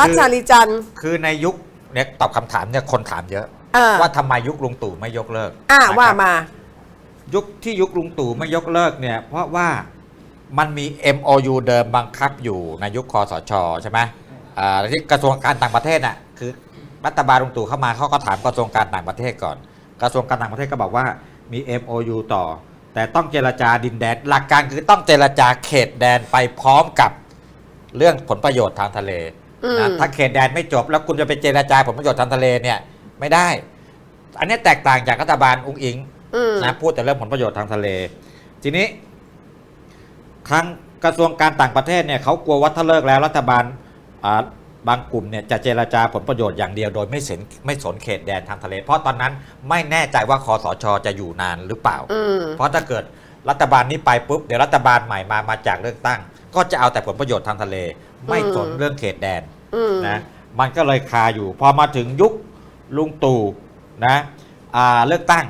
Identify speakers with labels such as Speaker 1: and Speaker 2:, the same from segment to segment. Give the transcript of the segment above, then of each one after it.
Speaker 1: รัฐชาลีจันทร์
Speaker 2: คือในยุคเนี่ยตอบคำถามเนี่ยคนถามเยอะ
Speaker 1: อ่า
Speaker 2: ว่าทำไมยุคลุงตู่ไม่ยกเลิก
Speaker 1: อ่า
Speaker 2: นะครับ
Speaker 1: ว่ามา
Speaker 2: ยุคที่ยุคลุงตู่ไม่ยกเลิกเนี่ย เพราะว่ามันมี MOU เดิมบังคับอยู่ในยุคคอสชใช่ไหมอ่าที่กระทรวงการต่างประเทศน่ะคือรัฐบาลลุงตู่เข้ามาเขาก็ถามกระทรวงการต่างประเทศก่อน กระทรวงการต่างประเทศก็บอกว่ามี MOU ต่อ แต่ต้องเจรจาดินแดน หลักการคือต้องเจรจาเขตแดนไปพร้อมกับ เรื่องผลประโยชน์ทางทะเล
Speaker 1: อืม
Speaker 2: นะถ้าเขตแดนไม่จบแล้วคุณจะไปเจรจาผลประโยชน์ทางทะเลเนี่ยไม่ได้ อันนี้แตกต่างจากรัฐบาลอุ้งอิง
Speaker 1: อืม
Speaker 2: นะพูดแต่เรื่องผลประโยชน์ทางทะเล ทีนี้ทางกระทรวงการต่างประเทศเนี่ยเขากลัวว่าถ้าเลิกแล้วรัฐบาลอ่าบางกลุ่มเนี่ยจะเจรจาผลประโยชน์อย่างเดียวโดยไม่สนไม่สนเขตแดนทางทะเล เพราะตอนนั้นไม่แน่ใจว่าคอสชจะอยู่นานหรือเปล่า
Speaker 1: อืม
Speaker 2: เพราะถ้าเกิด รัฐบาลนี้ไปปุ๊บเดี๋ยวรัฐบาลใหม่มามาจากเลือกตั้ง ก็จะเอาแต่ผลประโยชน์ทางทะเล ไม่สน
Speaker 1: อืม
Speaker 2: เรื่องเขตแดน
Speaker 1: อืม
Speaker 2: นะมันก็เลยคาอยู่ พอมาถึงยุคลุงตู่นะอ่าเลือกตั้ง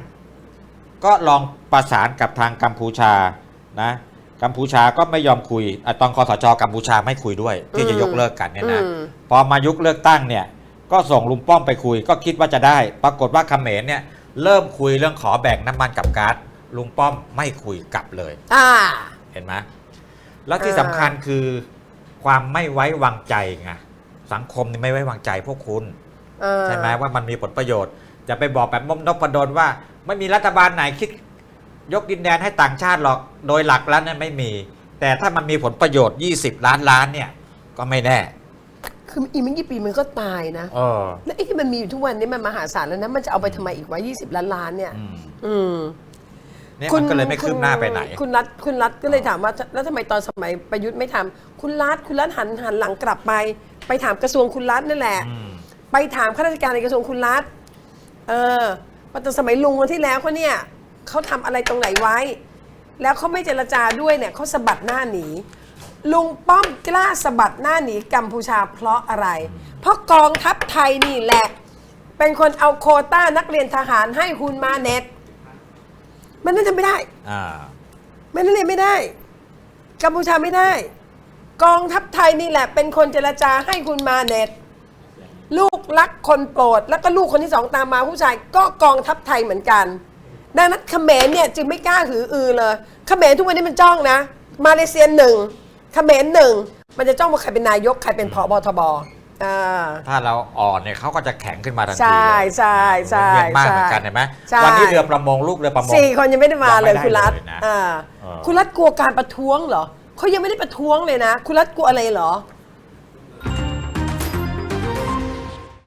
Speaker 2: ก็ลองประสานกับทางกัมพูชานะกัมพูชาก็ไม่ยอมคุยอะตอนคอสชกัมพูชาไม่คุยด้วย ที่จะยกเลิกกันเนี่ยนะ
Speaker 1: อืม
Speaker 2: พอมายุคเลือกตั้งเนี่ย ก็ส่งลุงป้อมไปคุย ก็คิดว่าจะได้ ปรากฏว่าเขมรเนี่ยเริ่มคุยเรื่องขอแบ่งน้ำมันกับก๊าซ ลุงป้อมไม่คุยกลับเลย
Speaker 1: อ่า
Speaker 2: เห็นไหมแล้วที่
Speaker 1: อ่า
Speaker 2: สำคัญคือความไม่ไว้วางใจไงสังคมนี่ไม่ไว้วางใจพวกคุณ
Speaker 1: เออ
Speaker 2: ใช่ไหมว่ามันมีผลประโยชน์ จะไปบอกแบบมมนพดลว่า ไม่มีรัฐบาลไหนคิด ยกดินแดนให้ต่างชาติหรอกโดยหลักแล้วเนี่ยไม่มี แต่ถ้ามันมีผลประโยชน์ 20 ล้านล้านเนี่ย ก็ไม่แน่
Speaker 1: คืออีกไม่กี่ปีมันก็ตายนะ
Speaker 2: เออ
Speaker 1: แล้วไอ้ที่มันมีอยู่ทุกวันนี้มันมหาศาลแล้วนะ มันจะเอาไปทำไมอีกวะ20ล้านล้านเนี่ย
Speaker 2: อืม
Speaker 1: อืม
Speaker 2: เนี่ยมันก็เลยไม่คืบหน้าไปไหน
Speaker 1: คุณรัฐคุณรัฐก็เลยถามว่าแล้วทำไมตอนสมัยประยุทธ์ไม่ทำคุณรัฐคุณรัฐหันหันหลังกลับไป ไปถามกระทรวงคุณรัฐนั่นแหละ
Speaker 2: อืม
Speaker 1: ไปถามข้าราชการในกระทรวงคุณรัฐเออว่าตอนสมัยลุงคนที่แล้วเขาเนี่ยเขาทำอะไรตรงไหนไว้ แล้วเขาไม่เจรจาด้วยเนี่ยเขาสะบัดหน้าหนี ลุงป้อมกล้าสะบัดหน้าหนีกัมพูชาเพราะอะไร เพราะกองทัพไทยนี่แหละ เป็นคนเอาโควต้านักเรียนทหารให้คุณมาเน็ต มันนั่นทำไม่ได้
Speaker 2: อ่า
Speaker 1: ไม่นั่นเรียนไม่ได้ กัมพูชาไม่ได้ กองทัพไทยนี่แหละ เป็นคนเจรจาให้คุณมาเน็ต ลูกรักคนโปรด แล้วก็ลูกคนที่สองตามมาผู้ชาย ก็กองทัพไทยเหมือนกัน ดังนั้นเขมรเนี่ยจึงไม่กล้าหืออือเลยเขมรทุกวันนี้มันจ้องนะ มาเลเซียหนึ่งเขมรหนึ่งมันจะจ้องว่าใครเป็นนายกใครเป็นผบทบ อ่า
Speaker 2: ถ้าเราอ่อนเนี่ยเขาก็จะแข็งขึ้นมาทันที
Speaker 1: ใช่
Speaker 2: เลย
Speaker 1: ใช่ใช่
Speaker 2: เมียนมาก
Speaker 1: ใช่
Speaker 2: เหมือนกันเห็นไหม
Speaker 1: ใช่
Speaker 2: วันนี้เรือประมงลูกเรือประมง
Speaker 1: สี่คนยังไม่ได้มาเลย
Speaker 2: ยังไม่ได้
Speaker 1: คุณรัฐ
Speaker 2: เลยนะ
Speaker 1: อ่า
Speaker 2: เออ
Speaker 1: คุณรัฐกลัวการประท้วงเหรอเขายังไม่ได้ประท้วงเลยนะ คุณรัฐกลัวอะไรเหรอ